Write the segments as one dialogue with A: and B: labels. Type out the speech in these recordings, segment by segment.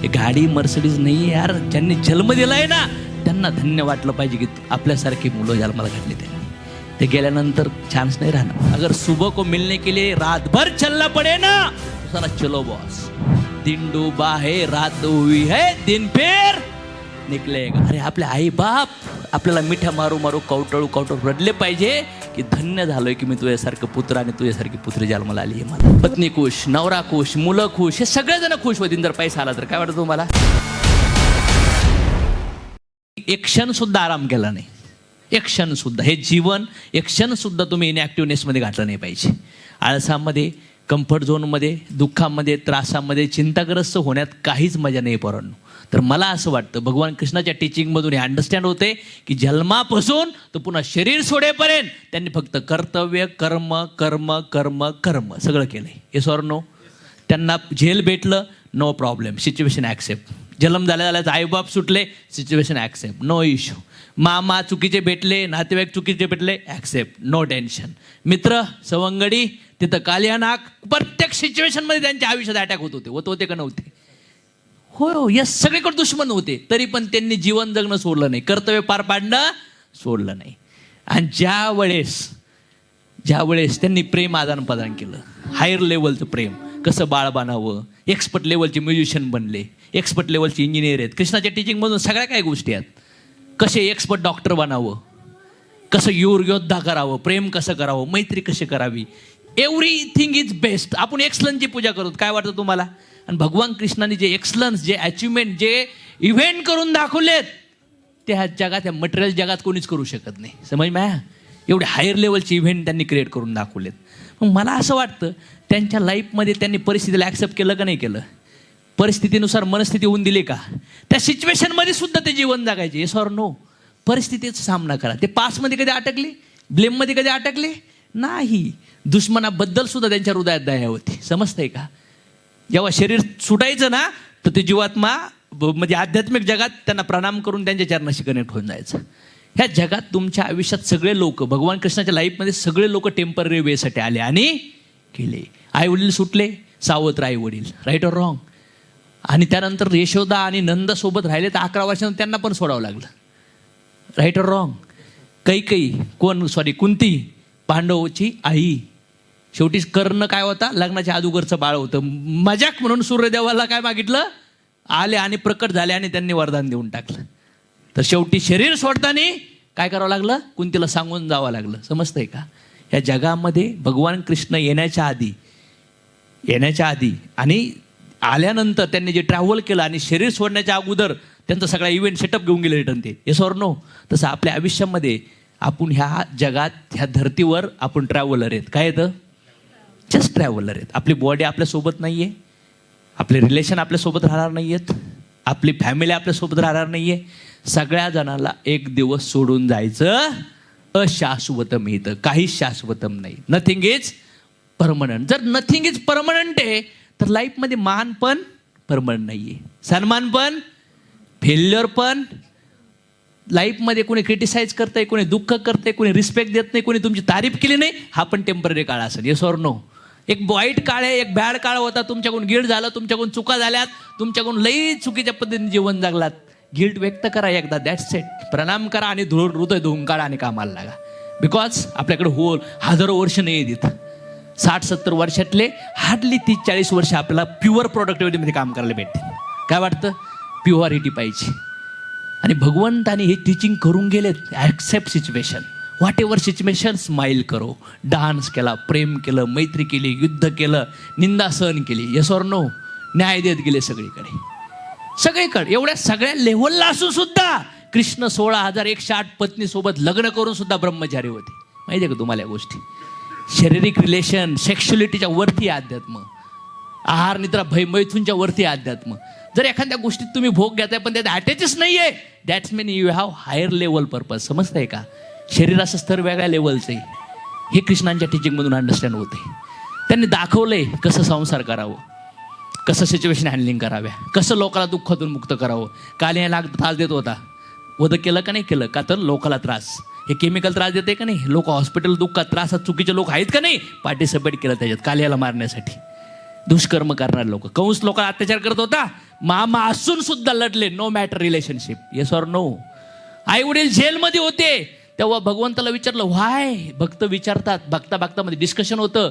A: हे गाडी मर्सडीज नाही यार. ज्यांनी जन्म दिलाय ना त्यांना धन्य वाटलं पाहिजे की आपल्यासारखी मुलं जन्माला घातली त्यांनी. ते गेल्यानंतर चान्स नाही राहणार. अगर सुबह को मिलने के लिए रात भर चलना पडे ना सारा चलो बॉस दिन डूबा है रात हुई है दिन फिर निकलेगा. अरे आपले आई बाप आपल्याला मिठ्या मारू मारू कवटळू कवटळू रडले पाहिजे. की धन्य झालोय की मी तुझ्यासारखं पुत्र आणि तुझ्यासारखी पुत्री जन्माला आली आहे. मला पत्नी खुश नवरा खुश मुलं खुश हे सगळेजण खुश होतील जर पैसा आला तर. काय वाटतं तुम्हाला? एक क्षण सुद्धा आराम केला नाही. एक क्षण सुद्धा. हे जीवन एक क्षण सुद्धा तुम्ही इनॅक्टिव्हनेसमध्ये घातलं नाही पाहिजे. आळसामध्ये कम्फर्ट झोनमध्ये दुःखामध्ये त्रासामध्ये चिंताग्रस्त होण्यात काहीच मजा नाही पोरांनो. तर मला असं वाटतं भगवान कृष्णाच्या टीचिंगमधून हे अंडरस्टँड होते की जन्मापासून तर पुन्हा शरीर सोडेपर्यंत त्यांनी फक्त कर्तव्य कर्म कर्म कर्म कर्म सगळं केलंय. हे सॉर नो त्यांना झेल भेटलं नो प्रॉब्लेम सिच्युएशन ॲक्सेप्ट जन्म झाल्या झाल्याच आईबाप सुटले सिच्युएशन ॲक्सेप्ट नो इश्यू मामा चुकीचे भेटले नातेवाईक चुकीचे भेटले ॲक्सेप्ट नो टेन्शन मित्र सवंगडी तिथं कालियानाक प्रत्येक सिच्युएशनमध्ये त्यांच्या आयुष्यात अटॅक होत होते. होत होते का नव्हते? हो हो या सगळीकडे दुश्मन होते. तरी पण त्यांनी जीवन जगणं सोडलं नाही. कर्तव्य पार पाडणं सोडलं नाही. आणि ज्या वेळेस ज्या वेळेस त्यांनी प्रेम आदान प्रदान केलं हायर लेवलचं प्रेम कसं बाळ बनावं एक्सपर्ट लेवलचे म्युझिशियन बनले एक्सपर्ट लेवलचे इंजिनियर आहेत. कृष्णाच्या टीचिंगमधून सगळ्या काही गोष्टी आहेत. कसे एक्सपर्ट डॉक्टर बनावं कसं योर योद्धा करावं प्रेम कसं करावं मैत्री कशी करावी एव्हरीथिंग इज बेस्ट आपण एक्सलन्सची पूजा करतो. काय वाटतं तुम्हाला? आणि भगवान कृष्णाने जे एक्सलन्स जे अचिव्हमेंट जे इव्हेंट करून दाखवलेत ते ह्या जगात ह्या मटेरियल जगात कोणीच करू शकत नाही. समज माया? एवढे हायर लेवलचे इव्हेंट त्यांनी क्रिएट करून दाखवलेत. मग मला असं वाटतं त्यांच्या लाईफमध्ये त्यांनी परिस्थितीला ॲक्सेप्ट केलं का नाही केलं? परिस्थितीनुसार मनस्थिती होऊन दिली का? त्या सिच्युएशनमध्ये सुद्धा ते जीवन जगायचे. येस ऑर नो परिस्थितीचा सामना करा. ते पासमध्ये कधी अटकले? ब्लेममध्ये कधी अटकले? नाही. दुश्मनाबद्दल सुद्धा त्यांच्या हृदयात दया होती. समजतंय का? जेव्हा शरीर सुटायचं ना तर ते जीवात्मा ब- म्हणजे आध्यात्मिक जगात त्यांना प्रणाम करून त्यांच्या चरणाशी कनेक्ट होऊन जायचं. ह्या जगात तुमच्या आयुष्यात सगळे लोक भगवान कृष्णाच्या लाईफमध्ये सगळे लोक टेंपररी वेसाठी आले आणि केले आई वडील सुटले सावत्र आई वडील राईट ऑर रॉंग आणि त्यानंतर यशोदा आणि नंदासोबत राहिले तर अकरा वर्षानंतर त्यांना पण सोडावं लागलं. राईट ऑर रॉंग कैकई कोण सॉरी कुंती पांडवची आई. शेवटी कर्ण काय होता? लग्नाच्या अगोदरचं बाळ होतं. मजाक म्हणून सूर्यदेवाला काय मागितलं? आले आणि प्रकट झाले आणि त्यांनी वरदान देऊन टाकलं. तर शेवटी शरीर सोडताना काय करावं लागलं? कुंतीला सांगून जावं लागलं. समजतंय का? या जगामध्ये भगवान कृष्ण येण्याच्या आधी येण्याच्या आधी आणि आल्यानंतर त्यांनी जे ट्रॅव्हल केलं आणि शरीर सोडण्याच्या अगोदर त्यांचा सगळा इव्हेंट सेटअप घेऊन गेले रिटर्न ते. येस ऑर नो तसं आपल्या आयुष्यामध्ये आपण ह्या जगात ह्या धर्तीवर आपण ट्रॅव्हलर आहेत. काय येतं? जस्ट ट्रॅव्हलर आहेत. आपली बॉडी आपल्यासोबत नाही आहे आपले रिलेशन आपल्यासोबत राहणार नाही आहेत आपली फॅमिली आपल्यासोबत राहणार नाही आहे सगळ्या जणाला एक दिवस सोडून जायचं अशाश्वतम इथं. काहीच शाश्वतम नाही. नथिंग इज परमनंट जर नथिंग इज परमनंट आहे तर लाईफमध्ये मान पण परमनंट नाही आहे सन्मान पण फेल्युअर पण. लाईफमध्ये कोणी क्रिटिसाइज करतंय कोणी दुःख करतंय कोणी रिस्पेक्ट देत नाही कोणी तुमची तारीफ केली नाही हा पण टेंपररी काळ असेल. येस ऑर नो एक वाईट काळ आहे एक बॅड काळ होता. तुमच्याकडून गिल्ड झालं तुमच्याकडून चुका झाल्यात तुमच्याकडून लई चुकीच्या पद्धतीने जीवन जगलात. गिल्ट व्यक्त करा एकदा दॅट्स सेट प्रणाम करा आणि धुळ हृदय धुवून काढा आणि कामाला लागा. बिकॉज आपल्याकडे होल हजारो वर्ष नाही देत. साठ सत्तर वर्षातले हार्डली तीस चाळीस वर्ष आपल्याला प्युअर प्रोडक्टिव्हिटीमध्ये काम करायला भेटते. काय वाटतं? प्युअरिटी पाहिजे. आणि भगवंताने हे टीचिंग करून गेलेत accept situation whatever situation smile करो. डान्स केला प्रेम केलं मैत्री केली युद्ध केलं निंदा सहन केली. यस नो न्याय देत गेले सगळीकडे. सगळीकडे. एवढ्या सगळ्या लेव्हलला असून सुद्धा कृष्ण सोळा हजार एकशे आठ पत्नीसोबत लग्न करून सुद्धा ब्रह्मचारी होते. माहिती आहे का तुम्हाला या गोष्टी? शारीरिक रिलेशन सेक्शुअलिटीच्या वरती अध्यात्म आहार निद्रा भय मैथूनच्या वरती अध्यात्म जर एखाद्या गोष्टीत तुम्ही भोग घेताय पण त्यात अटॅचच नाही आहे that's mean you have higher level purpose समजतंय का? शरीराचं स्तर वेगळ्या लेवलचं आहे. हे कृष्णांच्या टीचिंगमधून अंडरस्टँड होते त्यांनी दाखवलंय कसं संसार करावं. कसं सिच्युएशन हँडलिंग कराव्या. कसं लोकाला दुःखातून मुक्त करावं. काल याला त्रास देत होता. वध केलं का नाही केलं? का तर लोकाला त्रास. हे केमिकल त्रास देते का नाही? लोक हॉस्पिटल दुःखात त्रासात चुकीचे लोक आहेत का नाही? पार्टिसिपेट केलं त्याच्यात कालियाला मारण्यासाठी. दुष्कर्म करणारे लोक. कंस लोकांना अत्याचार करत होता. मामा असून सुद्धा लढले. No matter relationship yes or no आई वडील जेलमध्ये होते. तेव्हा भगवंताला विचारलं व्हाय भक्त विचारतात. बघता बघता डिस्कशन होतं.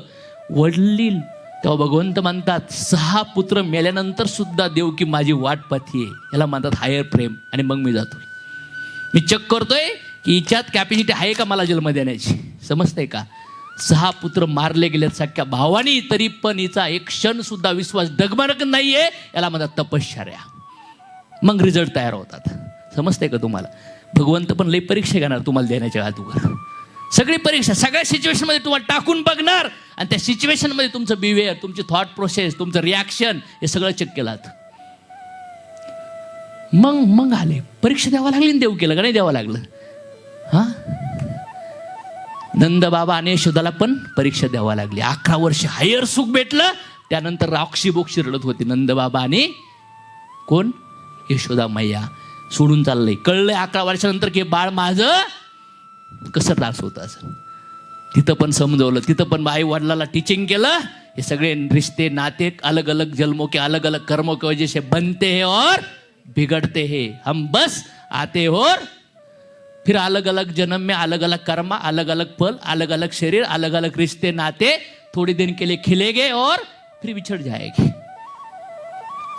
A: वडलील तेव्हा भगवंत म्हणतात सहा पुत्र मेल्यानंतर सुद्धा देव की माझी वाट पाहतीये. याला म्हणतात हायर प्रेम आणि मग मी जातो मी चेक करतोय की हिच्यात कॅपॅसिटी आहे का मला जन्म देण्याची समजतंय का? सहा पुत्र मारले गेलेत सख्या भावानी तरी पण हिचा एक क्षण सुद्धा विश्वास डगमगत नाहीये याला म्हणतात तपश्चर्या. मग रिझल्ट तयार होतात. समजतंय का तुम्हाला? भगवंत पण लई परीक्षा घेणार तुम्हाला देण्याच्या अगोदर सगळी परीक्षा सगळ्या सिच्युएशनमध्ये तुम्हाला टाकून बघणार. आणि त्या सिच्युएशनमध्ये तुमचं बिहेवियर तुमची थॉट प्रोसेस तुमचं रिॲक्शन हे सगळं चेक केलं मग मग आले. परीक्षा द्यावं लागली देव केलं का नाही द्यावं लागलं? हा? नंद बाबा आणि यशोदाला पण परीक्षा द्यावा लागली. अकरा वर्ष हायर सुख भेटलं त्यानंतर राक्षी बोक्षी रडत होती. नंद बाबा आणि कोण? यशोदा मैया. सोडून चाललंय. कळलंय अकरा वर्षानंतर की बाळ माझं कसं त्रास होत असं तिथं पण समजवलं तिथं पण आई वडिलाला टीचिंग केलं. हे सगळे रिश्ते नाते अलग अलग जन्मों के अलग अलग कर्मों के वजह से बनते हैं और बिगड़ते हैं. हम बस आते और फिर अलग अलग जन्म में अलग अलग कर्म अलग अलग फल अलग अलग शरीर अलग अलग रिश्ते नाते थोड़ी दिन के लिए खिलेगे और फिर बिछड़ जाएंगे.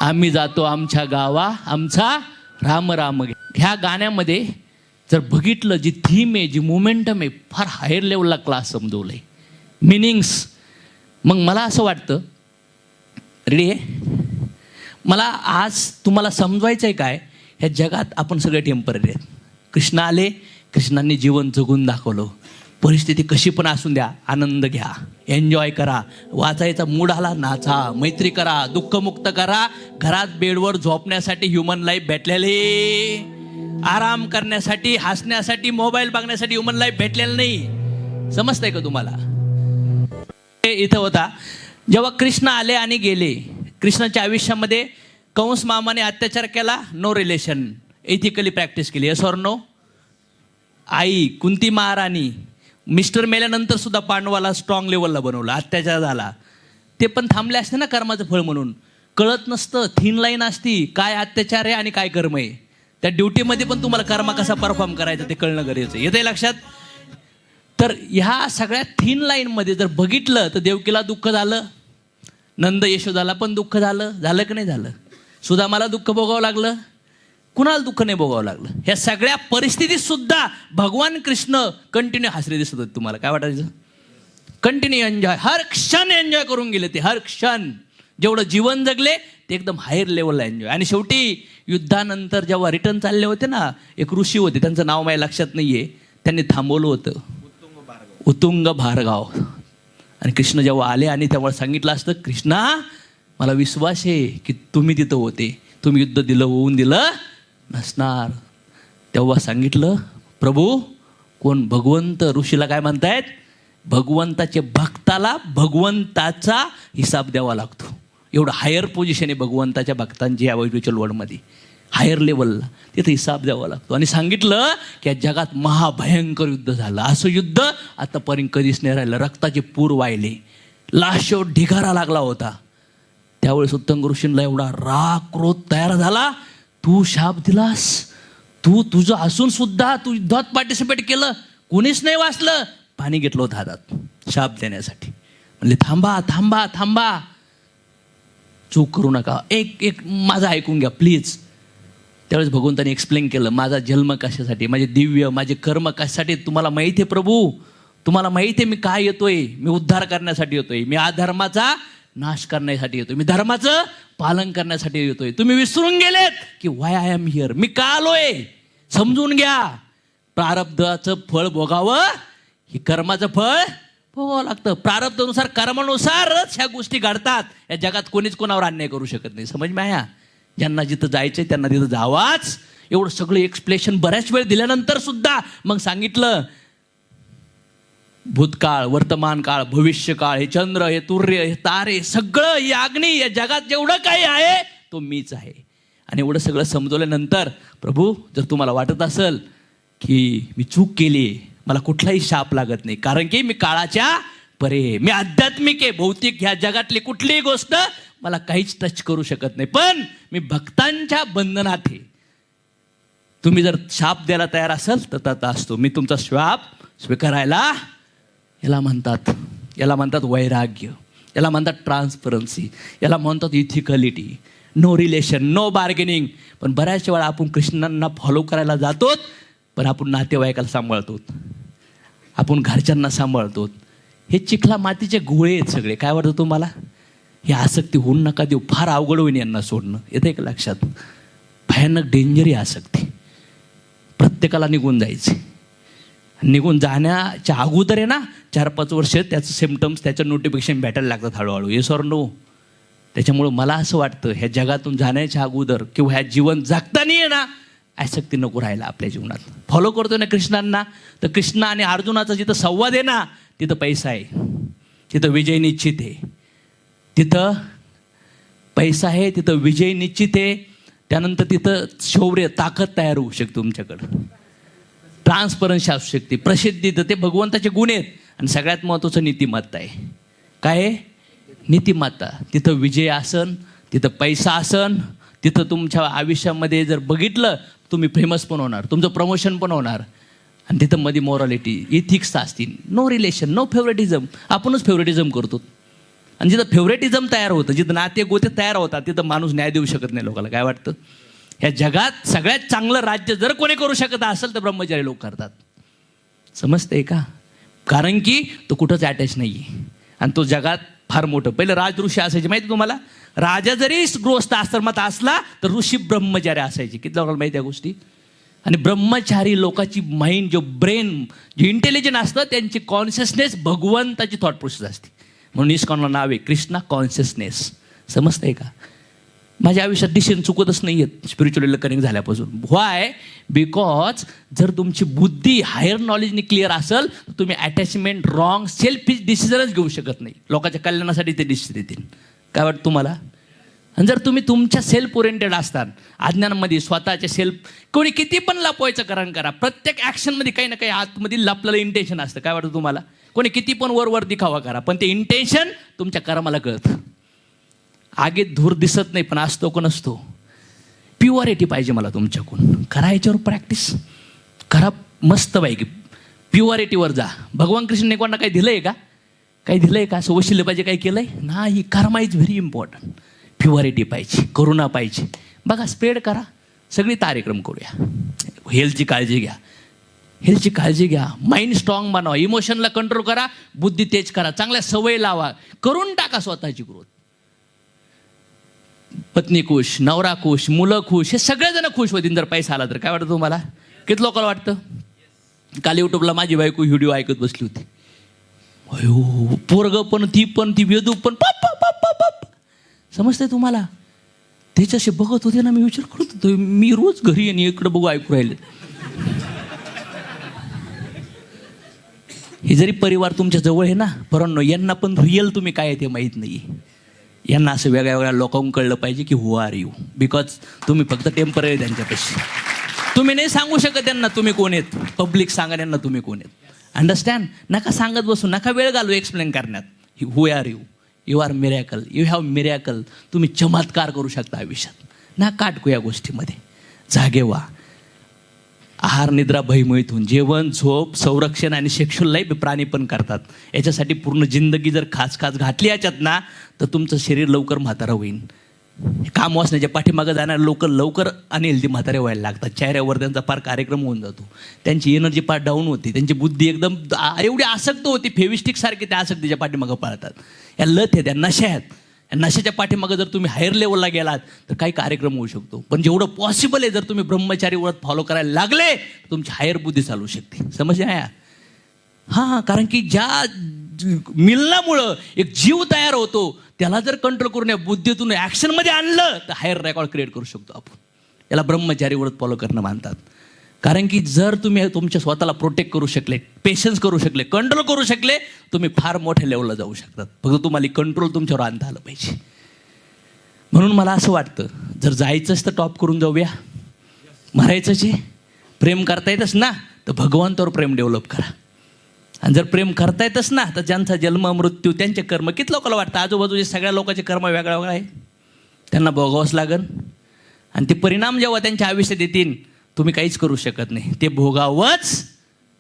A: आम्ही जातो आमच्या गावा आमचा राम राम ह्या गाण्यामध्ये जर बघितलं जी थीम आहे जी मोमेंटम आहे फार हायर लेवलला क्लास समजवलं आहे मिनिंग्स मग मला असं वाटतं रेडी आहे? मला आज तुम्हाला समजवायचं आहे काय? ह्या जगात आपण सगळे टेंपररी आहेत. कृष्ण आले कृष्णांनी जीवन जगून दाखवलं. परिस्थिती कशी पण असून द्या आनंद घ्या. एन्जॉय करा. वाचायचा मूड आला नाचा. मैत्री करा. दुःखमुक्त करा. घरात बेडवर झोपण्यासाठी ह्युमन लाईफ भेटलेले. आराम करण्यासाठी हसण्यासाठी मोबाईल बघण्यासाठी ह्युमन लाईफ भेटलेलं नाही. समजतंय का तुम्हाला? हे इथं होता. जेव्हा कृष्ण आले आणि गेले कृष्णाच्या आयुष्यामध्ये कंस मामाने अत्याचार केला नो रिलेशन एथिकली प्रॅक्टिस केली. येस नो आई कुंती महाराणी मिस्टर मेल्यानंतर सुद्धा पांडवाला स्ट्रॉंग लेवलला बनवलं. अत्याचार झाला. ते पण थांबले असते ना कर्माचं फळ म्हणून. कळत नसतं थिन लाईन असती काय अत्याचार आहे आणि काय कर्म आहे. त्या ड्युटीमध्ये पण तुम्हाला कर्मा कसा परफॉर्म करायचा ते कळणं गरजेचं आहे. लक्षात? तर ह्या सगळ्या थिन लाईनमध्ये जर बघितलं तर देवकीला दुःख झालं. नंद यशोदाला पण दुःख झालं. झालं की नाही झालं? सुद्धा मला दुःख भोगावं लागलं. कुणाला दुःख नाही भोगावं लागलं? ह्या सगळ्या परिस्थितीत सुद्धा भगवान कृष्ण कंटिन्यू हसरे दिसत होते तुम्हाला. काय वाटायचं? कंटिन्यू एन्जॉय हर क्षण एन्जॉय करून गेले ते हर क्षण. जेवढं जीवन जगले ते एकदम हायर लेवलला एन्जॉय आणि शेवटी युद्धानंतर जेव्हा रिटर्न चालले होते ना एक ऋषी होते त्यांचं नाव माझ्या लक्षात नाही आहे त्यांनी थांबवलं होतं. उतुंग भारगाव. आणि कृष्ण जेव्हा आले आणि तेव्हा सांगितलं असतं कृष्णा मला विश्वास आहे की तुम्ही तिथं होते. तुम्ही युद्ध दिलं होऊन दिलं नसणार. तेव्हा सांगितलं प्रभू कोण भगवंत ऋषीला काय म्हणतायत? भगवंताचे भक्ताला भगवंताचा हिसाब द्यावा लागतो. एवढं हायर पोझिशन आहे भगवंताच्या भक्तांची या स्पिरिच्युअल वर्ल्डमध्ये हायर लेवलला तिथे हिसाब द्यावा लागतो. आणि सांगितलं की या जगात महाभयंकर युद्ध झालं. असं युद्ध आतापर्यंत कधीच नाही राहिलं. रक्ताचे पूर वाहिले. लाशो ढिगारा लागला होता. त्यावेळेस उत्तंग ऋषींना एवढा राग क्रोध तयार झाला. तू शाप दिलास? तू तुझं असून सुद्धा तू युद्धात पार्टिसिपेट केलं कोणीच नाही वाचलं. पाणी घेतलं होतं हातात शाप देण्यासाठी. म्हणले थांबा थांबा थांबा. चूक करू नका. एक एक माझं ऐकून घ्या प्लीज त्यावेळेस भगवंताने एक्सप्लेन केलं माझा जन्म कशासाठी? माझे दिव्य माझे कर्म कशासाठी? तुम्हाला माहिती आहे प्रभू. तुम्हाला माहिती आहे मी काय येतोय? मी उद्धार करण्यासाठी येतोय. मी आधर्माचा नाश करण्यासाठी येतोय. मी धर्माचं पालन करण्यासाठी येतोय. तुम्ही विसरून गेलेत की वाय आय एम हिअर मी का आलोय? समजून घ्या. प्रारब्धाचं फळ भोगावं ही कर्माचं फळ भोगावं लागतं. प्रारब्धानुसार कर्मानुसारच ह्या गोष्टी घडतात. या जगात कोणीच कोणावर अन्याय करू शकत नाही. समज माया ज्यांना जिथं जायचंय त्यांना तिथं जावाच. एवढं सगळं एक्सप्लेशन बऱ्याच वेळ दिल्यानंतर सुद्धा मग सांगितलं भूतकाळ वर्तमान काळ भविष्य काळ हे चंद्र हे सूर्य हे तारे सगळं ही अग्नी या जगात जेवढं काही आहे तो मीच आहे. आणि एवढं सगळं समजवल्यानंतर प्रभू जर तुम्हाला वाटत असेल की मी चूक केली मला कुठलाही शाप लागत नाही कारण की मी काळाच्या परे मी आध्यात्मिक आहे भौतिक ह्या जगातली कुठलीही गोष्ट मला काहीच टच करू शकत नाही. पण मी भक्तांच्या बंधनात आहे. तुम्ही जर शाप द्यायला तयार असाल तर तसा असतो. मी तुमचा श्वाप स्वीकारायला याला म्हणतात याला म्हणतात वैराग्य याला म्हणतात ट्रान्सपरन्सी याला म्हणतात ethicality no relation no bargaining पण बऱ्याचशा वेळा आपण कृष्णांना फॉलो करायला जातो पण आपण नातेवाईकाला सांभाळतो आपण घरच्यांना सांभाळतो हे चिखला मातीचे गोळे आहेत सगळे. काय वाटतं तुम्हाला? हे आसक्ती होऊन नका देऊ. फार अवघड होईन यांना सोडणं. येते का लक्षात. भयानक डेंजर ही आसक्ती. प्रत्येकाला निघून जायचे निघून जाण्याच्या अगोदर आहे ना चार पाच वर्ष त्याचं सिमटम्स त्याचं नोटिफिकेशन भेटायला लागतात हळूहळू. येस ऑर नो त्याच्यामुळं मला असं वाटतं ह्या जगातून जाण्याच्या अगोदर किंवा ह्या जीवन जगताना आहे ना आसक्ती नको राहायला आपल्या जीवनात. फॉलो करतो ना कृष्णांना तर कृष्ण आणि अर्जुनाचा जिथं संवाद आहे ना तिथं पैसा आहे. तिथं विजय निश्चित आहे. तिथं पैसा आहे तिथं विजय निश्चित आहे. त्यानंतर तिथं शौर्य ताकद तयार होऊ शकते तुमच्याकडं. ट्रान्सपरन्सी असू शकते प्रसिद्धी तर ते भगवंताचे गुण आहेत. आणि सगळ्यात महत्त्वाचं नीतिमत्ता आहे. काय आहे? नीतिमत्ता. तिथं विजय आसन तिथं पैसा आसन तिथं तुमच्या आयुष्यामध्ये जर बघितलं तुम्ही फेमस पण होणार तुमचं प्रमोशन पण होणार. आणि तिथं मध्ये मॉरॅलिटी इथिक्स असतील नो रिलेशन नो फेवरेटिझम आपणच फेवरेटिझम करतो. आणि जिथं फेवरेटिझम तयार होतं जिथं नाते गोते तयार होतात तिथं माणूस न्याय देऊ शकत नाही लोकांना काय वाटतं? ह्या जगात सगळ्यात चांगलं राज्य जर कोणी करू शकत असेल तर ब्रह्मचारी लोक करतात. समजतंय का? कारण की तो कुठंच अटॅच नाही आहे आणि तो जगात फार मोठं. पहिलं राजऋषी असायचे माहिती तुम्हाला? राजा जरी गृहस्थ आश्रमात असला तर ऋषी ब्रह्मचारी असायचे. किती लोकांना माहिती या गोष्टी? आणि ब्रह्मचारी लोकांची माइंड जो ब्रेन जे इंटेलिजंट असतं त्यांची कॉन्शियसनेस भगवंताची थॉट प्रोसेस असते. म्हणून इस्कॉनला नाव आहे कृष्णा कॉन्शियसनेस समजतंय का? माझ्या आयुष्यात डिसिजन चुकतच नाही आहेत स्पिरिच्युअली कनेक्ट झाल्यापासून. व्हाय बिकॉज जर तुमची बुद्धी हायर नॉलेजने क्लिअर असेल तर तुम्ही अटॅचमेंट रॉंग सेल्फिश डिसिजनच घेऊ शकत नाही. लोकांच्या कल्याणासाठी ते डिसिजन देतील. काय वाटतं तुम्हाला? आणि जर तुम्ही तुमच्या सेल्फ ओरिएंटेड असतात अज्ञानामध्ये स्वतःच्या सेल्फ कोणी किती पण लपवायचं कारण करा. प्रत्येक ॲक्शनमध्ये काही ना काही आतमध्ये लपलेलं इंटेन्शन असतं. काय वाटतं तुम्हाला? कोणी किती पण वर वर दिखावा करा पण ते इंटेन्शन तुमच्या कर्माला कळतं. आगीत धूर दिसत नाही पण असतो का नसतो प्युअरिटी पाहिजे मला तुमच्याकडून. करा याच्यावर प्रॅक्टिस करा मस्त पाहिजे प्युअरिटीवर जा. भगवान कृष्णने कोणाला काही दिलं आहे का? काही दिलं आहे का? असं वशिले पाहिजे काही केलं आहे नाही karma is very important purity पाहिजे करुणा पाहिजे. बघा स्प्रेड करा. सगळी कार्यक्रम करूया. हेल्थची काळजी घ्या. हेल्थची काळजी घ्या. माइंड स्ट्रॉंग बनवा. इमोशनला कंट्रोल करा. बुद्धी तेज करा. चांगल्या सवय लावा. करून टाका स्वतःची ग्रोथ पत्नी खुश नवरा खुश मुलं खुश हे सगळेजण खुश होतील जर पैसा आला तर. काय वाटतं तुम्हाला? किती लोकांना वाटतं? काल युट्यूबला माझी बायको व्हिडिओ ऐकत बसली होती. अयो पोरग पण ती पण ती वेदू पण पप पप पप समजतंय तुम्हाला? त्याच्याशी बघत होते ना मी विचार करत होतो मी रोज घरी आणि इकडं बघू ऐकू राहिले. हे जरी परिवार तुमच्या जवळ आहे ना परंतु यांना पण रिअल तुम्ही काय आहे ते माहीत नाही यांना असं वेगळ्या वेगळ्या लोकांना कळलं पाहिजे की हु आर यू बिकॉज तुम्ही फक्त टेंपररी त्यांच्यापेक्षा. तुम्ही नाही सांगू शकत त्यांना तुम्ही कोण आहेत. पब्लिक सांगा त्यांना तुम्ही कोण आहेत. अंडरस्टँड नका सांगत बसू नका वेळ घालू एक्सप्लेन करण्यात. Who are you you are miracle you have miracle तुम्ही चमत्कार करू शकता आयुष्यात. ना काटकू या गोष्टीमध्ये. जागे व्हा. आहार निद्रा भयमुळीत जेवण झोप संरक्षण आणि सेक्शुअल प्राणी पण करतात. याच्यासाठी पूर्ण जिंदगी जर खास खास घातली याच्यात ना तर तुमचं शरीर लवकर म्हातारा होईल काम वाचण्याच्या पाठीमागं जाणारे लोक लवकर आणि हेल्दी म्हातारे व्हायला लागतात. चेहऱ्यावर त्यांचा फार कार्यक्रम होऊन जातो. त्यांची एनर्जी फार डाऊन होती. त्यांची बुद्धी एकदम एवढी आसक्त होती फेविस्टिक सारखी त्या आसक्तीच्या पाठीमागं पाळतात. या लत आहेत या नशा आहेत. नशेच्या पाठीमागं जर तुम्ही हायर लेवलला गेलात तर काही कार्यक्रम होऊ शकतो. पण जेवढं पॉसिबल आहे जर तुम्ही ब्रह्मचारी व्रत फॉलो करायला लागले तर तुमची हायर बुद्धी चालू शकते. समजले या हां कारण की ज्या मिलनामुळं एक जीव तयार होतो त्याला जर कंट्रोल करून या बुद्धीतून ॲक्शनमध्ये आणलं तर हायर रेकॉर्ड क्रिएट करू शकतो आपण. याला ब्रह्मचारी व्रत फॉलो करणं मानतात. कारण की जर तुम्ही तुमच्या स्वतःला प्रोटेक्ट करू शकले पेशन्स करू शकले कंट्रोल करू शकले तुम्ही फार मोठ्या लेवलला जाऊ शकतात. फक्त तुम्हाला कंट्रोल तुमच्यावर आणता आलं पाहिजे. म्हणून मला असं वाटतं जर जायचंच तर टॉप करून जाऊया. मरायचंच आहे. प्रेम करता येतच ना तर भगवंतावर प्रेम डेव्हलप करा. आणि जर प्रेम करता येतच ना तर ज्यांचा जन्म मृत्यू त्यांचे कर्म किती लोकांना वाटतं आजूबाजूचे सगळ्या लोकांचे कर्म वेगळा वेगळा आहे त्यांना भोगावंच लागन. आणि ते परिणाम जेव्हा त्यांच्या आयुष्यात येतील तुम्ही काहीच करू शकत नाही. ते भोगावंच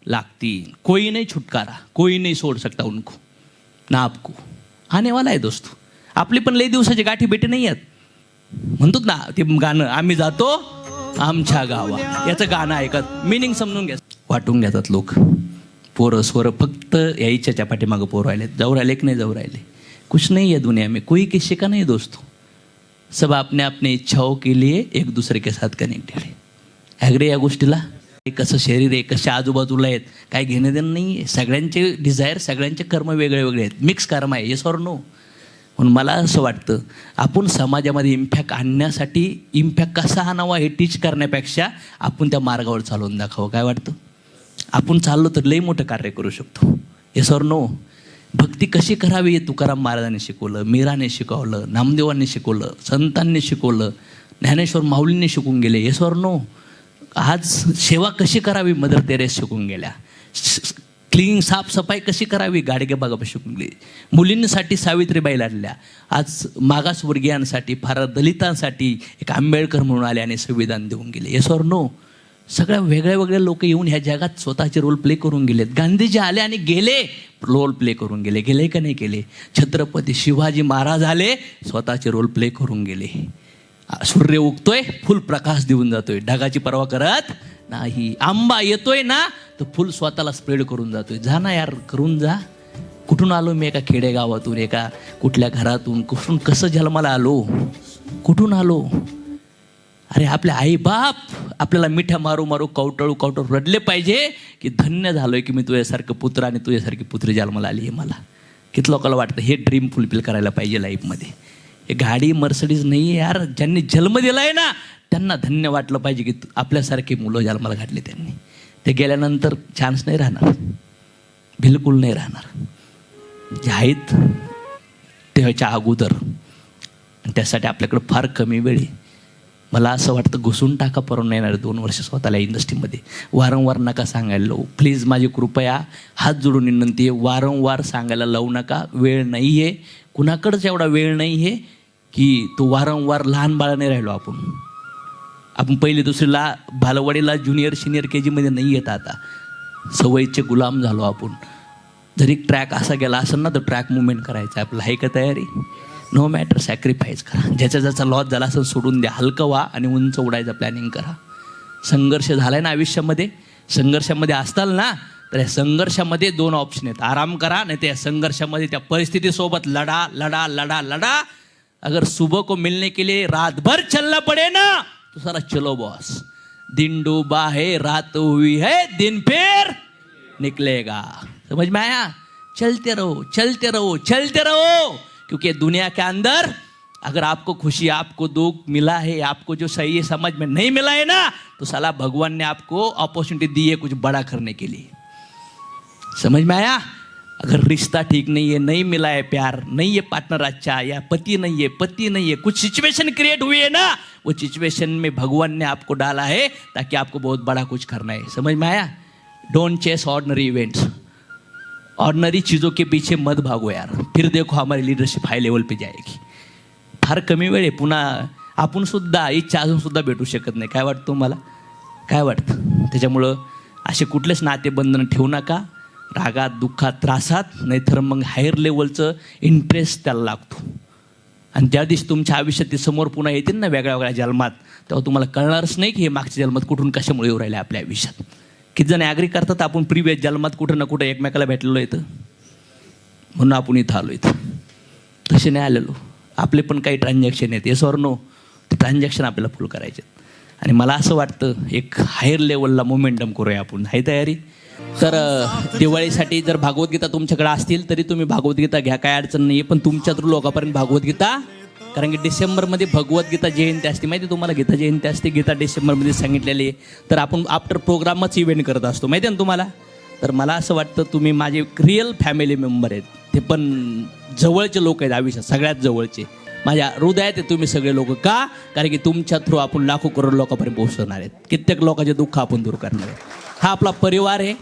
A: लागतील. कोई नाही छुटकारा. कोई नाही सोड सकता उनको. ना आपको. आनेवाला आहे दोस्त. आपली पण लई दिवसाची गाठी भेटी नाही आहेत. म्हणतो ना ते गाणं आम्ही जातो आमच्या गावा याचं गाणं ऐकत. मिनिंग समजून घ्या. वाटून घेतात लोक. पोरं स्वरं फक्त या इच्छाच्या पाठीमागं पोरं राहिले जाऊ राहिले की नाही जाऊ राहिले. कुछ नाही आहे दुनिया में. कोई किसी का नाही दोस्तों. सब अपने अपने इच्छाओं के लिए एक दूसरे के साथ कनेक्टेड आहे ॲग्रे या गोष्टीला. हे कसं शरीर आहे कशा आजूबाजूला आहेत काय घेणं देणं नाही आहे सगळ्यांचे डिझायर सगळ्यांचे कर्म वेगळे वेगळे आहेत. मिक्स कर्म आहे येस ऑर नो म्हणून मला असं वाटतं आपण समाजामध्ये इम्पॅक्ट आणण्यासाठी इम्पॅक्ट कसा आणावा हे टीच करण्यापेक्षा आपण त्या मार्गावर चालवून दाखवं काय वाटतं? आपण चाललो तर लई मोठं कार्य करू शकतो. येस ऑर नो भक्ती कशी करावी हे तुकाराम महाराजांनी शिकवलं मीराने शिकवलं नामदेवांनी शिकवलं संतांनी शिकवलं ज्ञानेश्वर माऊलींनी शिकून गेले. येस ऑर नो आज सेवा कशी करावी मदर तेरेस शिकून गेल्या. क्लिनिंग साफसफाई कशी करावी गाडगे बागा शिकून गेली. मुलींसाठी सावित्रीबाई लढल्या आज मागासवर्गीयांसाठी फार दलितांसाठी एक आंबेडकर म्हणून आले आणि संविधान देऊन गेले. येस ऑर नो सगळ्या वेगळ्या वेगळ्या लोक येऊन ह्या जगात स्वतःचे रोल प्ले करून गेलेत. गांधीजी आले आणि गेले. रोल प्ले करून गेले. गेले का नाही गेले? छत्रपती शिवाजी महाराज आले स्वतःचे रोल प्ले करून गेले. सूर्य उगतोय फुल प्रकाश देऊन जातोय. ढगाची पर्वा करत नाही. आंबा येतोय ना तर फुल स्वतःला स्प्रेड करून जातोय. जा ना यार करून जा. कुठून आलो मी एका खेडेगावातून एका कुठल्या घरातून? कुठून कसं जन्माला आलो? कुठून आलो? अरे आपले आईबाप आपल्याला मिठ्या मारू मारू कवटळू कवटळू रडले पाहिजे की धन्य झालोय की मी तुझ्यासारखं पुत्र आणि तुझ्यासारखी पुत्री जन्माला आली आहे मला. किती लोकांना वाटतं हे ड्रीम फुलफिल करायला पाहिजे लाईफमध्ये गाडी मर्सडीज नाही आहे यार. ज्यांनी जन्म दिला आहे ना त्यांना धन्य वाटलं पाहिजे की तू- आपल्यासारखे मुलं जन्माला घातले त्यांनी. ते गेल्यानंतर चान्स नाही राहणार. बिलकुल नाही राहणार. जे आहेत त्याच्या अगोदर. आणि त्यासाठी आपल्याकडं फार कमी वेळ आहे. मला असं वाटतं घुसून टाका परवून येणार दोन वर्ष स्वतःला इंडस्ट्रीमध्ये वारंवार नका सांगायला लावू. प्लीज माझी कृपया हात जोडून विनंती आहे. वारंवार सांगायला लावू नका. वेळ नाही आहे कुणाकडंच एवढा वेळ नाही आहे की तो वारंवार लहान बाळाने राहिलो आपण. आपण पहिले दुसरीला बालवाडीला ज्युनियर सिनियर के जीमध्ये नाही येत आता. सवयीचे गुलाम झालो आपण. जरी ट्रॅक असा गेला असेल ना तर ट्रॅक मुवमेंट करायचा आपलं आहे का तयारी? नो मॅटर सॅक्रिफाईस करा. ज्याचा ज्याचा लॉस झाला असेल सोडून द्या. हलकं व्हा आणि उंच उडायचं प्लॅनिंग करा. संघर्ष झालाय ना आयुष्यामध्ये? संघर्षामध्ये असताल ना तर या संघर्षामध्ये दोन ऑप्शन आहेत. आराम करा नाही त्या संघर्षामध्ये त्या परिस्थितीसोबत लढा लढा लढा लढा. अगर सुबह को मिलने के लिए रात भर चलना पड़े ना तो सारा चलो बॉस। दिन डूबा है, रात हुई है, दिन फिर निकलेगा। समझ में आया? चलते रहो चलते रहो चलते रहो, क्योंकि दुनिया के अंदर अगर आपको खुशी, आपको दुख मिला है, आपको जो सही है समझ में नहीं मिला है ना तो साला भगवान ने आपको अपॉर्चुनिटी दी है कुछ बड़ा करने के लिए। समझ में आया? अगर रिश्ता ठीक नहीं है नहीं मिला है प्यार नहीं है पार्टनर अच्छा या पति नहीं है पति नहीं है कुछ सिचुएशन क्रिएट हुई है ना वो सिचुएशन में भगवान ने आपको डाला है ताकि आपको बहुत बड़ा कुछ करना है। समझ में आया? Don't chase ordinary events ordinary चीज़ों के पीछे मत भागो यार। फिर देखो हमारी लीडरशिप हाई लेवल पे जाएगी। फार कमी वेळ आहे पुन्हा आपण सुद्धा इच्छा अजून सुद्धा भेटू शकत नाही. काय वाटतं मला काय वाटतं? त्याच्यामुळं असे कुठलेच नातेबंधन ठेवू नका. रागात दुःखात त्रासात नाहीतर मग हायर लेवलचं इंटरेस्ट त्याला लागतो. आणि ज्या दिवशी तुमच्या आयुष्यात ते समोर पुन्हा येतील ना वेगळ्या वेगळ्या जन्मात तेव्हा तुम्हाला कळणारच नाही की हे मागच्या जन्मात कुठून कशामुळे येऊ राहिले आपल्या आयुष्यात. किती जण ॲग्री करतात आपण प्रिव्हियस जन्मात कुठं ना कुठं एकमेकाला भेटलेलो येतं म्हणून आपण इथं आलो इथं. तसे नाही आलेलो. आपले पण काही ट्रान्झॅक्शन आहेत. येस ऑर नो ते ट्रान्झॅक्शन आपल्याला फुल करायचे आणि मला असं वाटतं एक हायर लेवलला मोमेंटम करूया आपण. हाय तयारी? तर दिवाळीसाठी जर भागवद्गीता तुमच्याकडे असतील तरी तुम्ही भागवद्गीता घ्या. काय अडचण नाही आहे पण तुमच्या थ्रू लोकांपर्यंत भागवद्गीता कारण की डिसेंबरमध्ये भगवद्गीता जयंती असते. माहिती आहे तुम्हाला गीता जयंती असते गीता डिसेंबरमध्ये सांगितलेली आहे. तर आपण आफ्टर प्रोग्रामच इव्हेंट करत असतो. माहिती आहे ना तुम्हाला? तर मला असं वाटतं तुम्ही माझे रिअल फॅमिली मेंबर आहेत. ते पण जवळचे लोक आहेत आयुष्यात सगळ्यात जवळचे. माझ्या हृदयात आहे तुम्ही सगळे लोक. का? कारण की तुमच्या थ्रू आपण लाखो करोड लोकांपर्यंत पोहोचवणार आहेत. कित्येक लोकांचे दुःख आपण दूर करणार आहे हा आपला परिवार आहे.